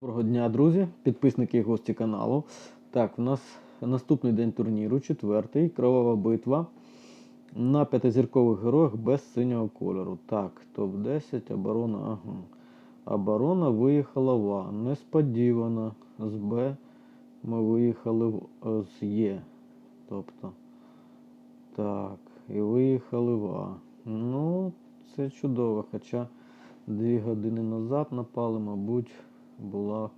Доброго дня, друзі, підписники і гості каналу. Так, у нас наступний день турніру, четвертий, кровава битва на п'ятизіркових героях без синього кольору. Так, топ-10, оборона. Ага. Оборона виїхала в А. Несподівано. З Б ми виїхали в е, з Є. Тобто. Так, і виїхали в А. Ну, це чудово. Хоча дві години назад напали, мабуть, була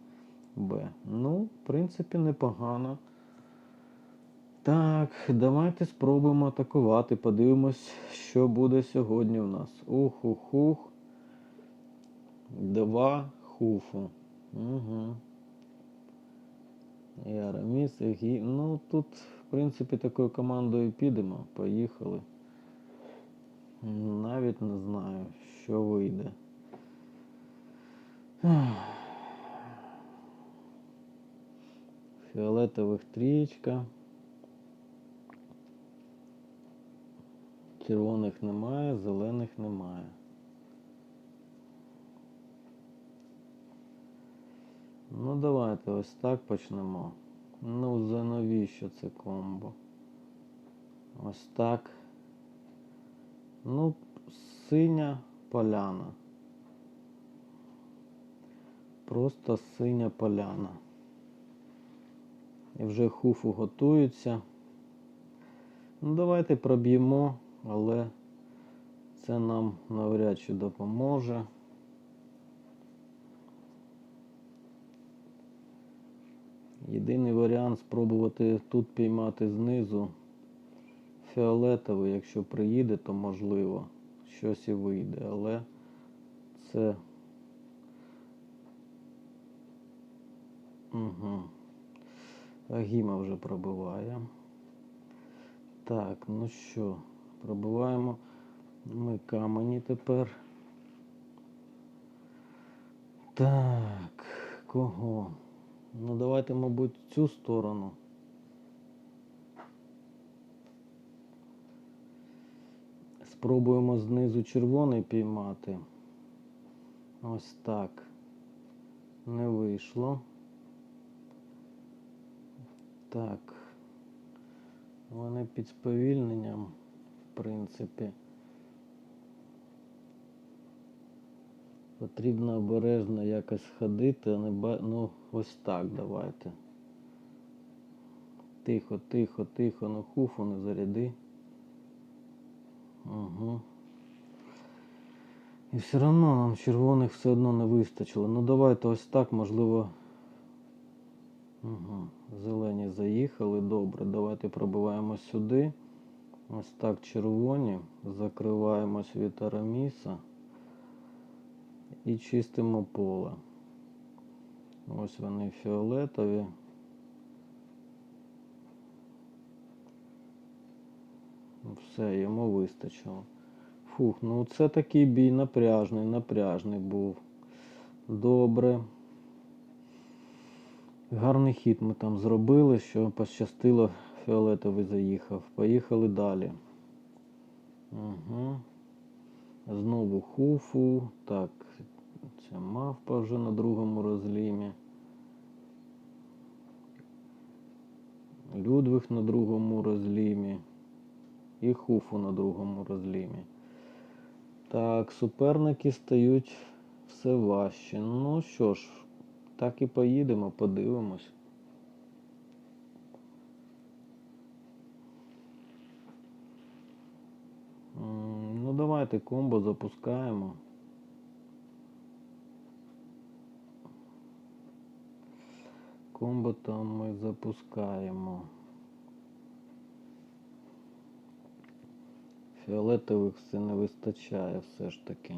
Б. Ну, в принципі, непогано. Так, давайте спробуємо атакувати. Подивимось, що буде сьогодні у нас. Ух-ух-ух. Два хуфу. Угу. І Араміс. Ну, тут, в принципі, такою командою підемо. Поїхали. Навіть не знаю, що вийде. Фіолетових трієчка. Червоних немає, зелених немає. Ну, давайте ось так почнемо. Ну, за навіщо це комбо? Ось так. Ну, синя поляна. Просто синя поляна. І вже хуфу готується. Ну, давайте проб'ємо, але це нам навряд чи допоможе. Єдиний варіант спробувати тут піймати знизу фіолетовий, якщо приїде, то можливо щось і вийде, але це. Угу. Агіма вже пробиває. Так, ну що, пробиваємо ми камені тепер. Так, кого? Ну давайте, мабуть, цю сторону. Спробуємо знизу червоний піймати. Ось так. Не вийшло. Так. Вони під сповільненням, в принципі. Потрібно обережно якось ходити, а не ба... Ну, ось так давайте. Тихо, тихо, тихо, ну хуфу не заряди. Угу. І все одно нам червоних все одно не вистачило. Ну давайте ось так, можливо. Угу. Зелені заїхали. Добре, давайте пробиваємо сюди. Ось так червоні. Закриваємось від араміса. І чистимо поле. Ось вони фіолетові. Все, йому вистачило. Фух, ну це такий бій напряжний, напряжний був. Добре. Гарний хід ми там зробили, що пощастило, фіолетовий заїхав. Поїхали далі. Угу. Знову хуфу. Так, ця мавпа вже на другому розлімі. Людвиг на другому розлімі. І хуфу на другому розлімі. Так, суперники стають все важче. Ну що ж, так і поїдемо, подивимось. Ну, давайте комбо запускаємо. Комбо там ми запускаємо. Фіолетових все не вистачає все ж таки.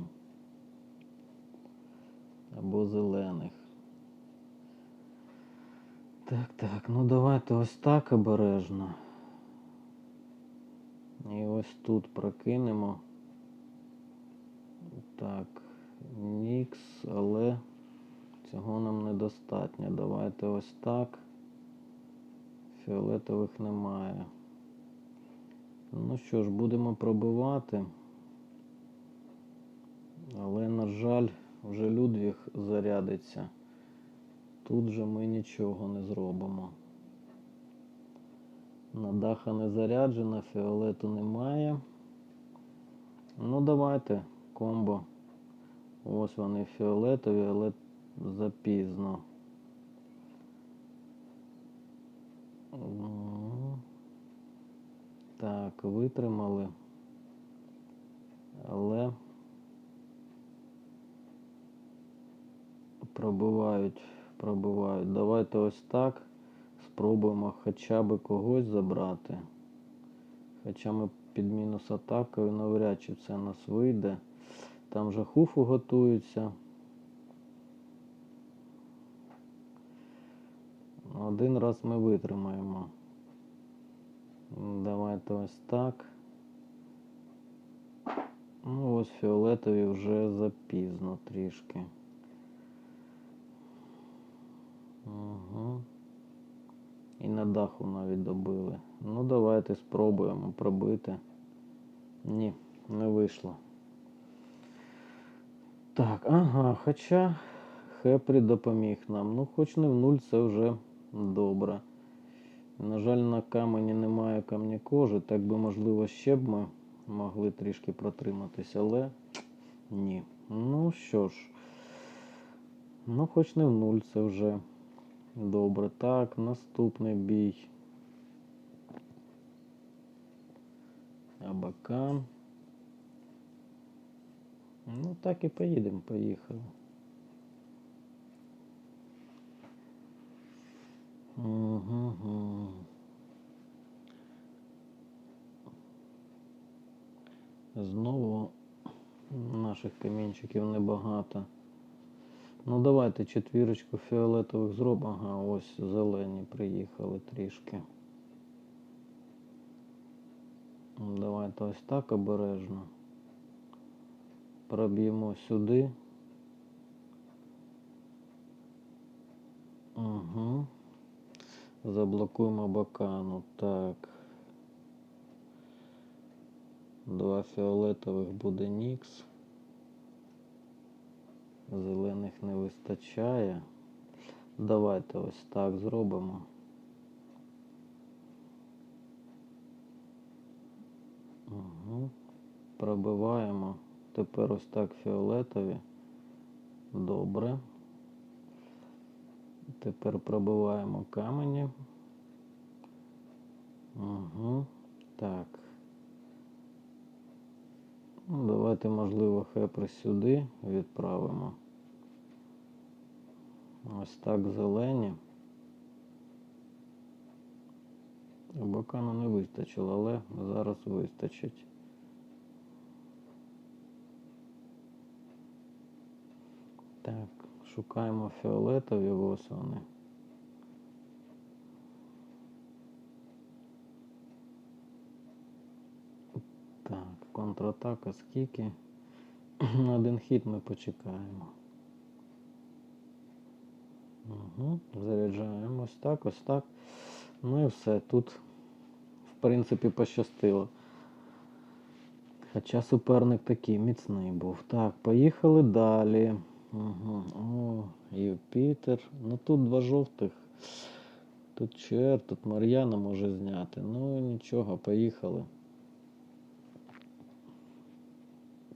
Або зелених. Так, так, ну давайте ось так обережно. І ось тут прокинемо. Так, нікс, але цього нам недостатньо. Давайте ось так. Фіолетових немає. Ну що ж, будемо пробивати. Але, на жаль, вже Людвіг зарядиться. Тут же ми нічого не зробимо. На даха не заряджена, фіолету немає. Ну, давайте комбо. Ось вони фіолетові, але запізно. Так, витримали. Але пробивають, пробивають. Давайте ось так. Спробуємо хоча б когось забрати. Хоча ми під мінус атакою навряд чи це нас вийде. Там же хуфу готуються. Один раз ми витримаємо. Давайте ось так. Ну, ось фіолетові вже запізно трішки. Угу. І на даху навіть добили. Ну, давайте спробуємо пробити. Ні, не вийшло. Так, ага, хоча Хепрі допоміг нам. Ну, хоч не в нуль, це вже добре. На жаль, на камені немає камня кожи, так би, можливо, ще б ми могли трішки протриматися, але ні. Ну що ж, ну хоч не в нуль, це вже добре. Так, наступний бій. Абакан. Ну так і поїдемо, поїхали. Угу. Знову наших камінчиків небагато. Ну давайте четвірочку фіолетових зробимо. Ага, ось зелені приїхали трішки. Давайте ось так обережно. Проб'ємо сюди. Угу. Заблокуємо бакану. Так. Два фіолетових буде Нікс. Зелених не вистачає. Давайте ось так зробимо. Угу. Пробиваємо. Тепер ось так фіолетові. Добре. Тепер пробиваємо камені. Угу. Так. Ну, давайте, можливо, хепри сюди відправимо. Ось так зелені. Бакану не вистачило, але зараз вистачить. Так, шукаємо фіолетові, вони. Так, контратака скільки? На один хід ми почекаємо. Угу. Заряджаємо ось так, ось так. Ну і все. Тут, в принципі, пощастило. Хоча суперник такий міцний був. Так, поїхали далі. Угу. О, Юпітер. Ну тут два жовтих. Тут Чер, тут Мар'яна може зняти. Ну нічого, поїхали.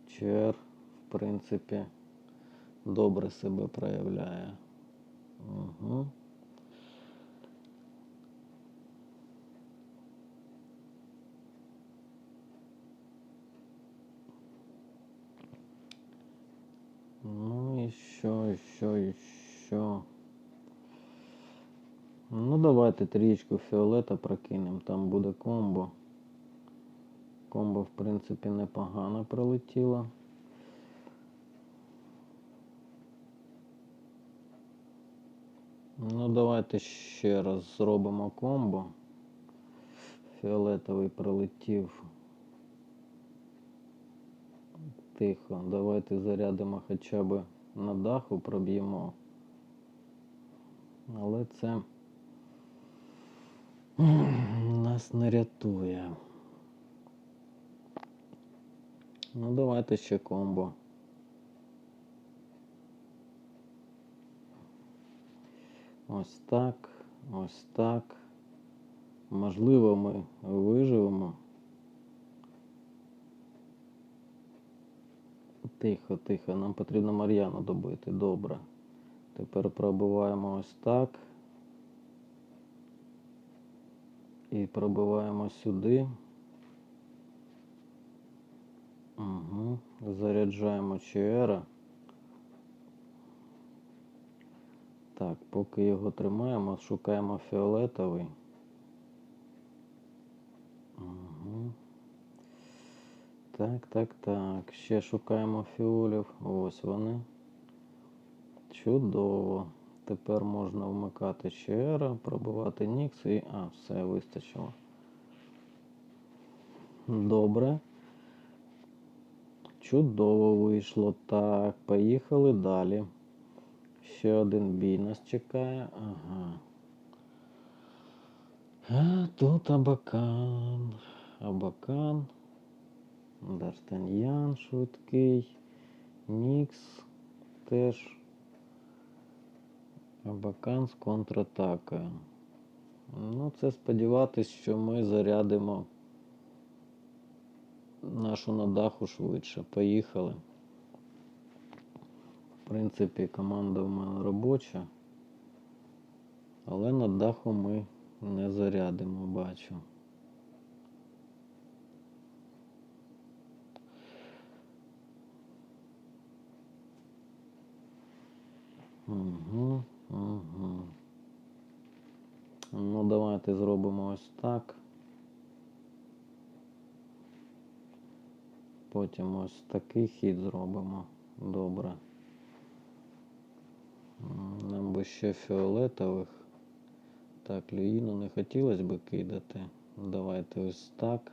Чер, в принципі, добре себе проявляє. Угу. Ну і і що. Ну давайте трічку фіолета прокинемо, там буде комбо. Комбо, в принципі, непогано пролетіло. Ну, давайте ще раз зробимо комбо. Фіолетовий пролетів. Тихо. Давайте зарядимо хоча б на даху, проб'ємо. Але це нас не рятує. Ну, давайте ще комбо. Ось так, ось так. Можливо, ми виживемо. Тихо, тихо, нам потрібно Мар'яну добити. Добре. Тепер пробиваємо ось так. І пробиваємо сюди. Угу. Заряджаємо ЧР. Так, поки його тримаємо, шукаємо фіолетовий. Угу. Так, так, так. Ще шукаємо фіолів. Ось вони. Чудово. Тепер можна вмикати ЧР, пробивати Нікс і. А, все вистачило. Добре. Чудово вийшло. Так, поїхали далі. Ще один бій нас чекає. Ага. А тут Абакан. Абакан. Д'Артаньян швидкий. Нікс теж. Абакан з контратакою. Ну, це сподіватись, що ми зарядимо нашу на даху швидше. Поїхали. В принципі, команда в мене робоча. Але на даху ми не зарядимо, бачу. Угу, угу. Ну, давайте зробимо ось так. Потім ось такий хід зробимо. Добре. Нам би ще фіолетових. Так, Люїну не хотілося би кидати. Давайте ось так.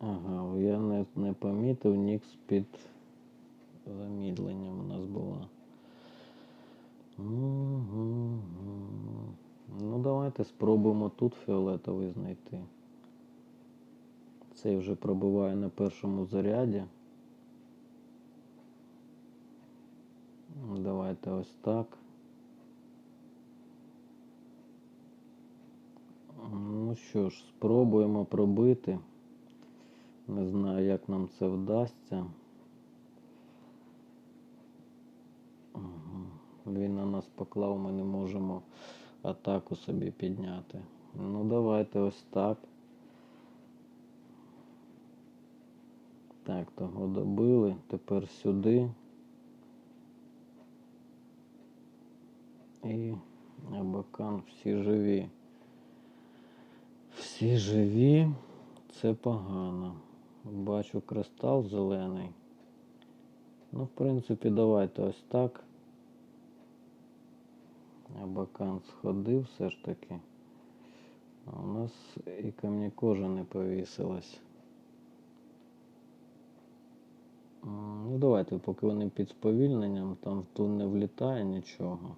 Ага, я не, не помітив, Нікс під замідленням у нас була. Ну, давайте спробуємо тут фіолетовий знайти. Цей вже пробиває на першому заряді. Давайте ось так. Ну що ж, спробуємо пробити. Не знаю, як нам це вдасться. Він на нас поклав, ми не можемо атаку собі підняти. Ну, давайте ось так. Так, того добили. Тепер сюди. І Абакан всі живі. Всі живі. Це погано. Бачу кристал зелений. Ну, в принципі, давайте ось так. Абакан сходив все ж таки. А у нас і камні кожа не повісилась. Ну, давайте, поки вони під сповільненням, там тут не влітає нічого.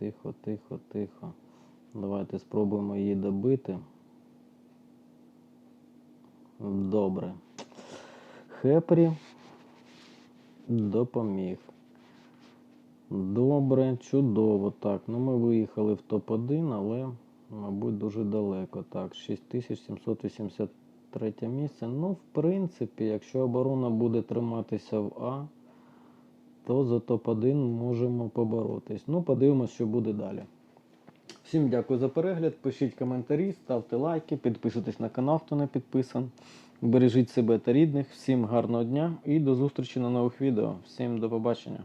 Тихо, тихо, тихо. Давайте спробуємо її добити. Добре. Хепрі допоміг. Добре, чудово. Так, ну ми виїхали в топ-1, але, мабуть, дуже далеко. Так, 6783 місце. Ну, в принципі, якщо оборона буде триматися в А, то за топ-1 можемо поборотись. Ну, подивимось, що буде далі. Всім дякую за перегляд. Пишіть коментарі, ставте лайки, підписуйтесь на канал, хто не підписан. Бережіть себе та рідних. Всім гарного дня і до зустрічі на нових відео. Всім до побачення.